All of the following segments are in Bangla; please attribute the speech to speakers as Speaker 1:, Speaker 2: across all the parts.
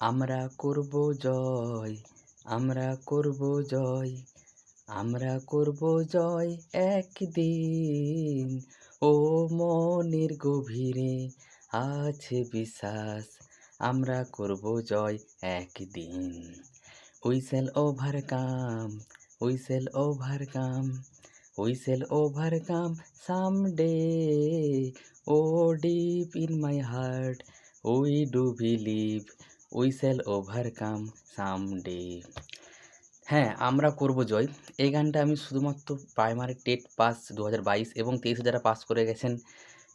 Speaker 1: আমরা করব জয়, আমরা করব জয়, আমরা করব জয় একদিন। ও মনের গভীরে আছে বিশ্বাস, আমরা করব জয় একদিন। We shall overcome we shall overcome we shall overcome someday. Oh deep in my heart we do believe we shall overcome some day হ্যাঁ আমরা করব জয়। এই গানটা আমি শুধুমাত্র প্রাইমারি টেট পাস দু হাজার বাইশ এবং তেইশে যারা পাস করে গেছেন,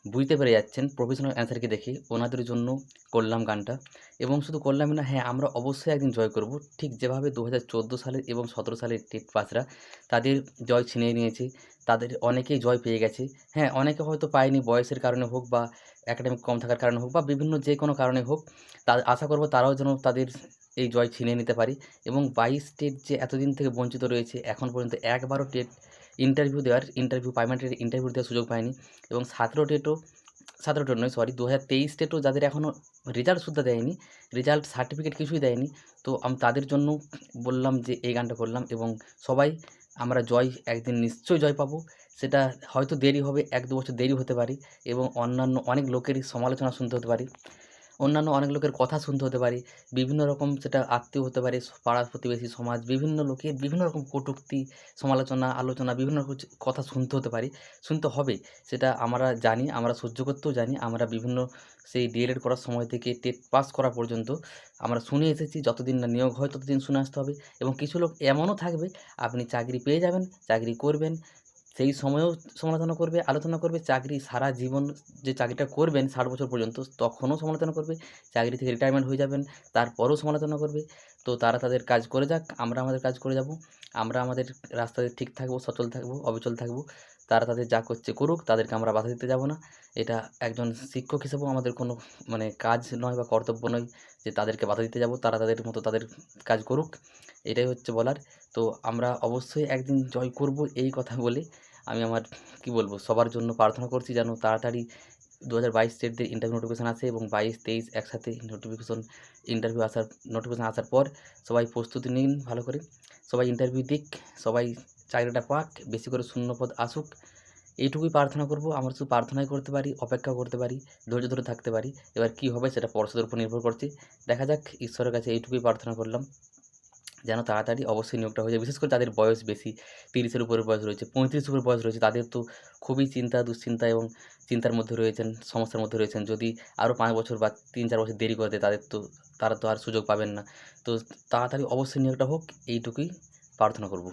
Speaker 1: বুঝতে পেরে যাচ্ছেন। প্রফেশনাল অ্যান্সারকে দেখে ওনাদের জন্য করলাম গানটা। এবং শুধু করলামই না হ্যাঁ আমরা অবশ্যই একদিন জয় করব। ঠিক যেভাবে দু হাজার চোদ্দ সালের এবং সতেরো সালের টেট পাসরা তাদের জয় ছিনিয়ে নিয়েছে, তাদের অনেকেই জয় পেয়ে গেছে। হ্যাঁ অনেকে হয়তো পায়নি, বয়সের কারণে হোক বা একাডেমিক কম থাকার কারণে হোক বা বিভিন্ন যে কোনো কারণে হোক, তা আশা করব তারাও যেন তাদের এই জয় ছিনিয়ে নিতে পারি এবং বাইশ টেট যে এতদিন থেকে বঞ্চিত রয়েছে, এখন পর্যন্ত একবারও টেট ইন্টারভিউ দেওয়ার ইন্টারভিউ প্রাইমারি টেট ইন্টারভিউ দেওয়ার সুযোগ পায়নি এবং সতেরো টেটও, সতেরো টেট নয় সরি দু হাজার তেইশ টেটও যাদের এখনও রেজাল্ট সুদ্ধা দেয়নি রেজাল্ট সার্টিফিকেট কিছুই দেয়নি, তো আমি তাদের জন্য বললাম যে এই গানটা করলাম এবং সবাই আমরা জয় একদিন নিশ্চয়ই জয় পাবো। সেটা হয়তো দেরি হবে, এক দু বছর দেরি হতে পারে এবং অন্যান্য অনেক লোকেরই সমালোচনা শুনতে হতে পারে। অন্যান্য অনেক লোকের কথা শুনতে হতে পারে, বিভিন্ন রকম সেটা আত্মীয় হতে পারে পাড়া প্রতিবেশী সমাজ, বিভিন্ন লোকের বিভিন্ন রকম কটুক্তি, সমালোচনা, আলোচনা, বিভিন্ন রকম কথা শুনতে হতে পারে। শুনতে হবে, সেটা আমরা জানি, আমরা সহ্য করতেও জানি, আমরা বিভিন্ন সেই ডিএলএড করার সময় থেকে টেট পাস করা পর্যন্ত আমরা শুনে এসেছি, যতদিন না নিয়োগ হয় ততদিন শুনে আসতে হবে এবং কিছু লোক এমনও থাকবে, আপনি চাকরি পেয়ে যাবেন, চাকরি করবেন সেই সময়েও সমালোচনা করবে, আলোচনা করবে, চাকরি সারা জীবন যে চাকরিটা করবেন ষাট বছর পর্যন্ত তখনও সমালোচনা করবে, চাকরি থেকে রিটায়ারমেন্ট হয়ে যাবেন, তারপরেও সমালোচনা করবে। তো তারা তাদের কাজ করে যাক, আমরা আমাদের কাজ করে যাব, আমরা আমাদের রাস্তাতে ঠিক থাকব, সচল থাকব, অবিচল থাকব। তারা তাদের যা করছে করুক, তাদেরকে আমরা বাধা দিতে যাব না। এটা একজন শিক্ষক হিসেবেও আমাদের কোনো মানে কাজ নয় বা কর্তব্য নয় যে তাদেরকে বাধা দিতে যাব। তারা তাদের মতো তাদের কাজ করুক, এটাই হচ্ছে বলার। তো আমরা অবশ্যই একদিন জয় করব এই কথা বলে আমি আমার, কি বলব, সবার জন্য প্রার্থনা করছি যেন তাড়াতাড়ি দু হাজার বাইশ স্টেটদের ইন্টারভিউ নোটিফিকেশান আসে এবং বাইশ, তেইশ একসাথে নোটিফিকেশন ইন্টারভিউ আসার নোটিফিকেশান আসার পর সবাই প্রস্তুতি নিন ভালো করে। সবাই ইন্টারভিউ দিক, সবাই চাকরিটা পাক, বেশি করে শূন্যপদ আসুক। এইটুকুই প্রার্থনা করব, আমরা শুধু প্রার্থনাই করতে পারি, অপেক্ষা করতে পারি, ধৈর্য ধরে থাকতে পারি। এবার কী হবে সেটা পর্ষদের উপর নির্ভর করছে। দেখা যাক, ঈশ্বরের কাছে এইটুকুই প্রার্থনা করলাম। যেন তাড়াতাড়ি অবশ্যই নিয়োগটা হয়ে যায়। বিশেষ করে যাদের বয়স বেশি, তিরিশের উপরে বয়স রয়েছে, পঁয়ত্রিশের উপরে বয়স রয়েছে, তাদের তো খুবই চিন্তা, দুশ্চিন্তা এবং চিন্তার মধ্যে রয়েছেন, সমস্যার মধ্যে রয়েছেন। যদি আরও পাঁচ বছর বা তিন, চার বছর দেরি করে দেয়, তাদের তো, তারা তো আর সুযোগ পাবেন না। তো তাড়াতাড়ি অবশ্যই নিয়োগটা হোক, এইটুকুই প্রার্থনা করব।